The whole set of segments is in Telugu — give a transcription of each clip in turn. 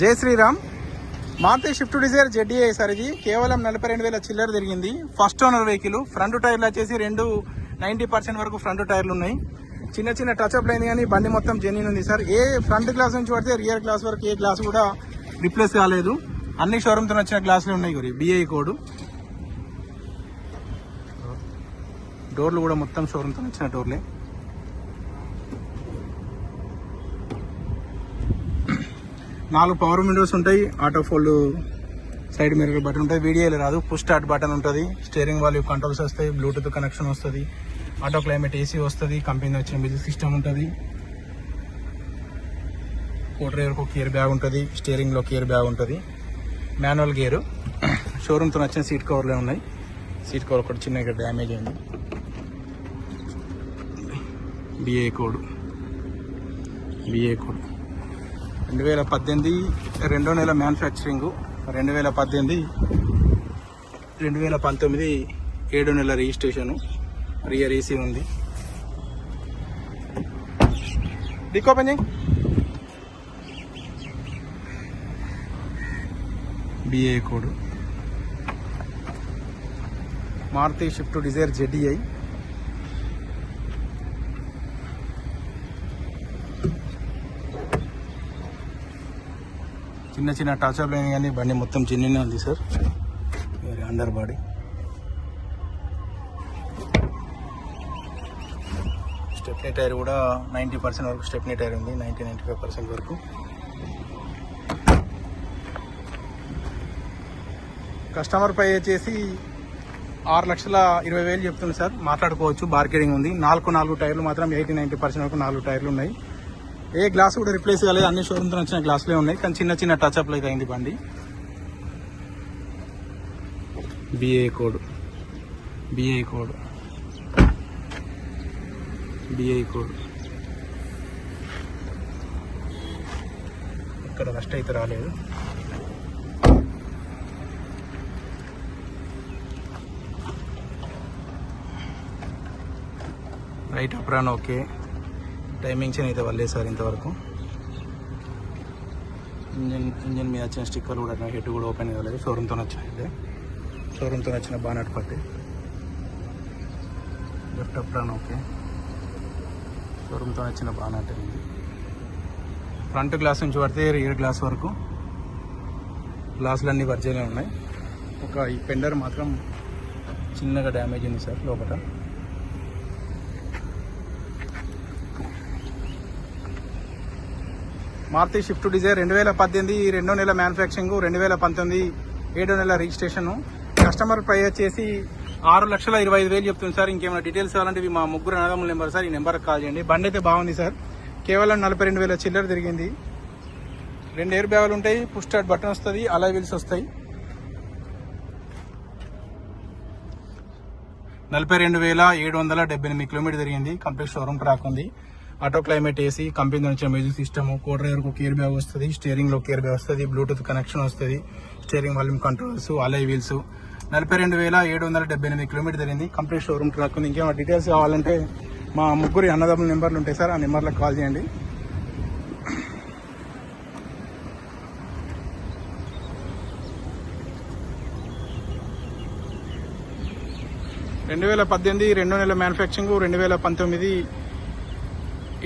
Jai Shriram. Maruti Swift Dzire ZDI sir ఇది కేవలం నలభై రెండు వేల చిల్లర తిరిగింది. ఫస్ట్ ఓనర్ వెహికల్ ఫ్రంట్ టైర్లు వచ్చేసి రెండు నైంటీ పర్సెంట్ వరకు ఫ్రంట్ టైర్లు ఉన్నాయి. చిన్న చిన్న టచ్అప్ అయింది కానీ బండి మొత్తం జెన్యున్ ఉంది సార్. ఏ ఫ్రంట్ గ్లాస్ నుంచి పడితే రియర్ గ్లాస్ వరకు ఏ గ్లాస్ కూడా రిప్లేస్ కాలేదు. అన్ని షోరూమ్తో వచ్చిన గ్లాసులు ఉన్నాయి గురి బిఐ కోడ్ డోర్లు కూడా మొత్తం షోరూమ్తో వచ్చిన డోర్లే నాలుగు పవర్ విండోస్ ఉంటాయి auto fold side mirror button ఉంటుంది వీడియోలు రాదు పుష్ స్టార్ట్ బటన్ ఉంటుంది. స్టీరింగ్ వాల్యూ కంట్రోల్స్ వస్తాయి బ్లూటూత్ కనెక్షన్ వస్తుంది. ఆటో క్లైమేట్ ఏసీ వస్తుంది కంపెనీ వచ్చిన మ్యూజిక్ సిస్టమ్ ఉంటుంది. ఫోర్ డ్రైవర్కి ఒక గేర్ బ్యాగ్ ఉంటుంది స్టీరింగ్లో గేర్ బ్యాగ్ ఉంటుంది. మాన్యువల్ గేరు షోరూమ్తో వచ్చిన సీట్ కవర్లే ఉన్నాయి. సీట్ కవర్ ఒకటి చిన్న ఇక్కడ డ్యామేజ్ అయింది. బిఏ కోడ్ బిఏ కోడ్ రెండు వేల పద్దెనిమిది రెండో నెల మ్యానుఫ్యాక్చరింగ్ రెండు వేల పద్దెనిమిది రెండు వేల పంతొమ్మిది ఏడో నెల రిజిస్ట్రేషను రియర్ ఏసీ ఉంది. డిక్ ఓపెన్ చేయి. BA code Maruti Swift Dzire ZEI చిన్న చిన్న టచ్అప్ లేని కానీ బండి మొత్తం చిన్ననే ఉంది sir. Very under body. Stepney tyre కూడా నైంటీ పర్సెంట్ వరకు స్టెప్నీ టైర్ ఉంది నైంటీ నైంటీ ఫైవ్ పర్సెంట్ వరకు. కస్టమర్ పై వచ్చేసి ఆరు లక్షల ఇరవై వేలు చెప్తుంది సార్. మాట్లాడుకోవచ్చు బార్గెనింగ్ ఉంది. నాలుగు నాలుగు టైర్లు మాత్రం ఎయిటీ నైంటీ పర్సెంట్ వరకు నాలుగు టైర్లు ఉన్నాయి. ఏ గ్లాస్ కూడా రిప్లేస్ కాలేదు అన్ని షోరూమ్తో వచ్చిన గ్లాసులే ఉన్నాయి. కానీ చిన్న చిన్న టచ్ అప్లు అయితే అయింది బండి. BA code BI code BI code ఇక్కడ రస్ట్ అయితే రాలేదు. రైట్ అప్రాన్ ఓకే టైమింగ్స్ అయితే వల్లేదు సార్ ఇంతవరకు. ఇంజన్ ఇంజన్ మీద వచ్చిన స్టిక్కర్ కూడా హెడ్ కూడా ఓపెన్ కాలేదు. షోరూమ్తో వచ్చినది షోరూమ్తో వచ్చిన బానట్ పట్టి. లెఫ్ట్ అప్రాన్ ఓకే షోరూమ్తో వచ్చిన బానట్ ఇది ఫ్రంట్ గ్లాస్ నుంచి పడితే రియర్ గ్లాస్ వరకు. గ్లాసులు అన్నీ వర్జనే ఉన్నాయి. ఒక ఈ పెండర్ మాత్రం చిన్నగా డ్యామేజ్ ఉంది సార్ లోపల. మారుతి షిఫ్ట్ డిజైర్ రెండు వేల పద్దెనిమిది రెండో నెల మ్యానుఫ్యాక్చరింగ్ రెండు వేల పంతొమ్మిది ఏడో నెల రిజిస్ట్రేషన్ కస్టమర్ ప్రైస్ వచ్చేసి ఆరు లక్షల ఇరవై ఐదు వేలు చెప్తుంది సార్. ఇంకేమైనా డీటెయిల్స్ కావాలంటే మా ముగ్గురు అన్నదమ్ముల నెంబర్ సార్. ఈ నెంబర్కి కాల్ చేయండి. బండి అయితే బాగుంది సార్. కేవలం నలభై రెండు వేల చిల్లర తిరిగింది. రెండు ఎయిర్ బ్యాగులు ఉంటాయి. పుష్ బటన్ వస్తుంది. అలా వీల్స్ వస్తాయి. నలభై రెండు వేల ఏడు వందల డెబ్బై ఎనిమిది కిలోమీటర్ తిరిగింది. కంప్లీట్ షోరూమ్ ట్రాక్ ఉంది. ఆటో క్లైమేట్ ఏసీ కంపెనీ నుంచి మ్యూజిక్ సిస్టమ్ కో డ్రైవర్కు కేర్ బ్యాగ్ వస్తుంది స్టీరింగ్లో కేర్ బ్యాగ్ వస్తుంది బ్లూటూత్ కనెక్షన్ వస్తుంది steering volume controls alloy wheels నలభై రెండు వేల ఏడు వందల డెబ్బై ఎనిమిది కిలోమీటర్ జరిగింది. కంప్లీట్ షోరూమ్ ట్రాక్ ఉంది. ఇంకేమైనా డీటెయిల్స్ కావాలంటే మా ముగ్గురి అన్నదమ్ముల నెంబర్లు ఉంటాయి సార్ ఆ నెంబర్లకు కాల్ చేయండి. రెండు వేల పద్దెనిమిది రెండో నెల మ్యానుఫ్యాక్చరింగ్ రెండు వేల పంతొమ్మిది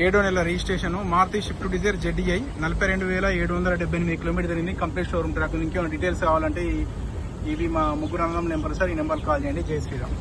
ఏడో నెల registration Maruti Swift Dzire ZDI నలభై రెండు వేల ఏడు వందల డెబ్బై ఎనిమిది కిలోమీటర్ జరిగింది కంప్లీట్ షోరూమ్ ట్రాక్ ఇంకేమైనా డీటెయిల్స్ కావాలంటే ఇవి మా ముగ్గురు అన్నం నెంబర్. సార్ ఈ నెంబర్ కాల్ చేయండి. జై శ్రీరామ్.